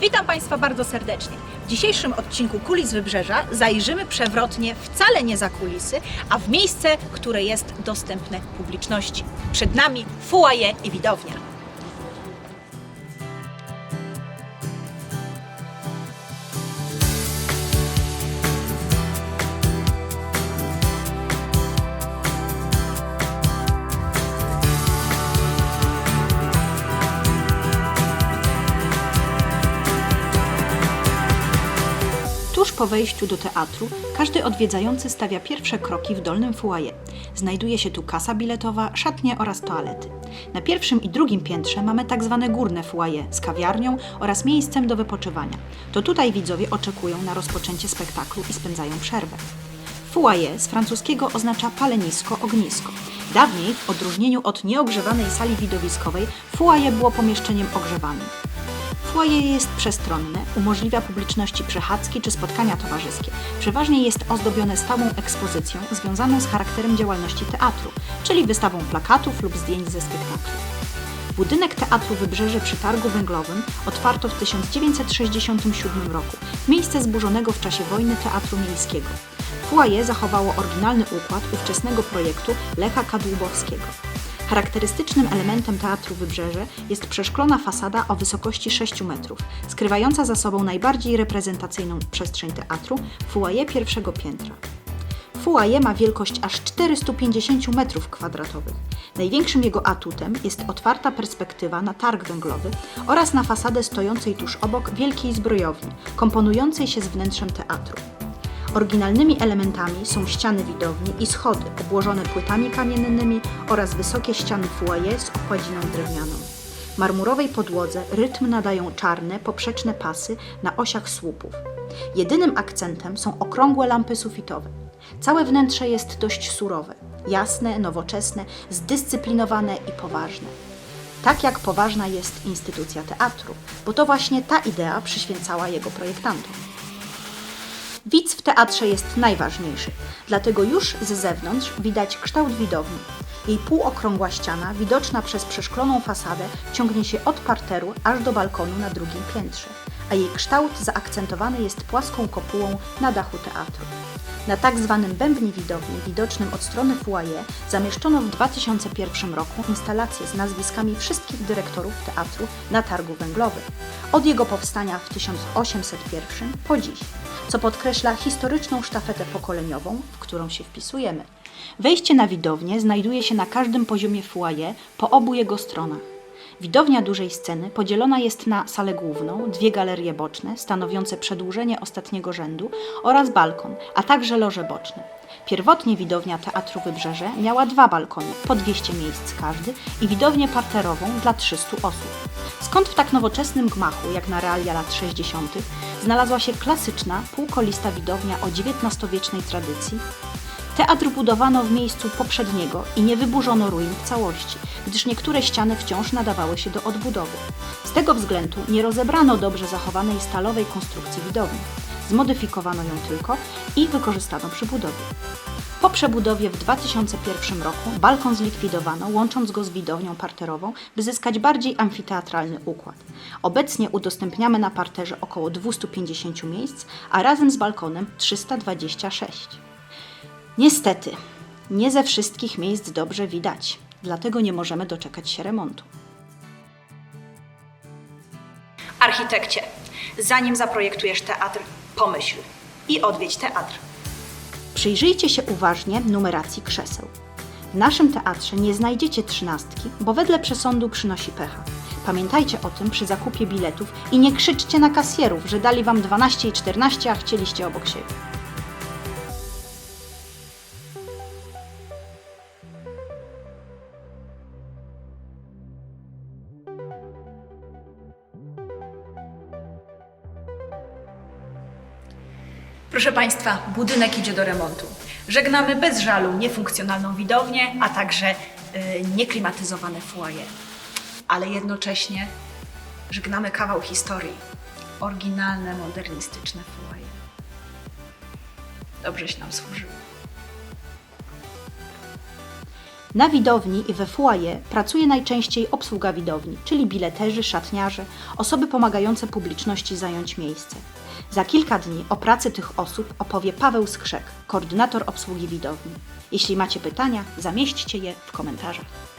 Witam Państwa bardzo serdecznie. W dzisiejszym odcinku Kulis Wybrzeża zajrzymy przewrotnie wcale nie za kulisy, a w miejsce, które jest dostępne publiczności. Przed nami foyer i widownia. Po wejściu do teatru każdy odwiedzający stawia pierwsze kroki w dolnym foyer. Znajduje się tu kasa biletowa, szatnie oraz toalety. Na pierwszym i drugim piętrze mamy tak zwane górne foyer z kawiarnią oraz miejscem do wypoczywania. To tutaj widzowie oczekują na rozpoczęcie spektaklu i spędzają przerwę. Foyer z francuskiego oznacza palenisko, ognisko. Dawniej, w odróżnieniu od nieogrzewanej sali widowiskowej, foyer było pomieszczeniem ogrzewanym. Foyer jest przestronne, umożliwia publiczności przechadzki czy spotkania towarzyskie. Przeważnie jest ozdobione stałą ekspozycją związaną z charakterem działalności teatru, czyli wystawą plakatów lub zdjęć ze spektaklu. Budynek Teatru Wybrzeże przy Targu Węglowym otwarto w 1967 roku, miejsce zburzonego w czasie wojny Teatru Miejskiego. Foyer zachowało oryginalny układ ówczesnego projektu Lecha Kadłubowskiego. Charakterystycznym elementem Teatru Wybrzeże jest przeszklona fasada o wysokości 6 metrów, skrywająca za sobą najbardziej reprezentacyjną przestrzeń teatru foyer pierwszego piętra. Foyer ma wielkość aż 450 m2. Największym jego atutem jest otwarta perspektywa na targ węglowy oraz na fasadę stojącej tuż obok wielkiej zbrojowni, komponującej się z wnętrzem teatru. Oryginalnymi elementami są ściany widowni i schody obłożone płytami kamiennymi oraz wysokie ściany foyer z okładziną drewnianą. Marmurowej podłodze rytm nadają czarne, poprzeczne pasy na osiach słupów. Jedynym akcentem są okrągłe lampy sufitowe. Całe wnętrze jest dość surowe, jasne, nowoczesne, zdyscyplinowane i poważne. Tak jak poważna jest instytucja teatru, bo to właśnie ta idea przyświęcała jego projektantom. Widz w teatrze jest najważniejszy, dlatego już z zewnątrz widać kształt widowni. Jej półokrągła ściana, widoczna przez przeszkloną fasadę, ciągnie się od parteru aż do balkonu na drugim piętrze, a jej kształt zaakcentowany jest płaską kopułą na dachu teatru. Na tak zwanym bębnie widowni, widocznym od strony foyer, zamieszczono w 2001 roku instalację z nazwiskami wszystkich dyrektorów teatru na targu węglowym, od jego powstania w 1801 po dziś, co podkreśla historyczną sztafetę pokoleniową, w którą się wpisujemy. Wejście na widownię znajduje się na każdym poziomie foyer po obu jego stronach. Widownia dużej sceny podzielona jest na salę główną, dwie galerie boczne stanowiące przedłużenie ostatniego rzędu oraz balkon, a także loże boczne. Pierwotnie widownia Teatru Wybrzeże miała dwa balkony, po 200 miejsc każdy i widownię parterową dla 300 osób. Skąd w tak nowoczesnym gmachu, jak na realia lat 60., znalazła się klasyczna, półkolista widownia o XIX-wiecznej tradycji? Teatr budowano w miejscu poprzedniego i nie wyburzono ruin w całości, gdyż niektóre ściany wciąż nadawały się do odbudowy. Z tego względu nie rozebrano dobrze zachowanej stalowej konstrukcji widowni. Zmodyfikowano ją tylko i wykorzystano przy budowie. Po przebudowie w 2001 roku balkon zlikwidowano, łącząc go z widownią parterową, by zyskać bardziej amfiteatralny układ. Obecnie udostępniamy na parterze około 250 miejsc, a razem z balkonem 326. Niestety, nie ze wszystkich miejsc dobrze widać, dlatego nie możemy doczekać się remontu. Architekcie, zanim zaprojektujesz teatr, pomyśl i odwiedź teatr. Przyjrzyjcie się uważnie numeracji krzeseł. W naszym teatrze nie znajdziecie trzynastki, bo wedle przesądu przynosi pecha. Pamiętajcie o tym przy zakupie biletów i nie krzyczcie na kasjerów, że dali wam 12 i 14, a chcieliście obok siebie. Proszę Państwa, budynek idzie do remontu. Żegnamy bez żalu niefunkcjonalną widownię, a także y, nieklimatyzowane foyer. Ale jednocześnie żegnamy kawał historii. Oryginalne, modernistyczne foyer. Dobrze się nam służyło. Na widowni i we foyer pracuje najczęściej obsługa widowni, czyli bileterzy, szatniarze, osoby pomagające publiczności zająć miejsce. Za kilka dni o pracy tych osób opowie Paweł Skrzek, koordynator obsługi widowni. Jeśli macie pytania, zamieśćcie je w komentarzach.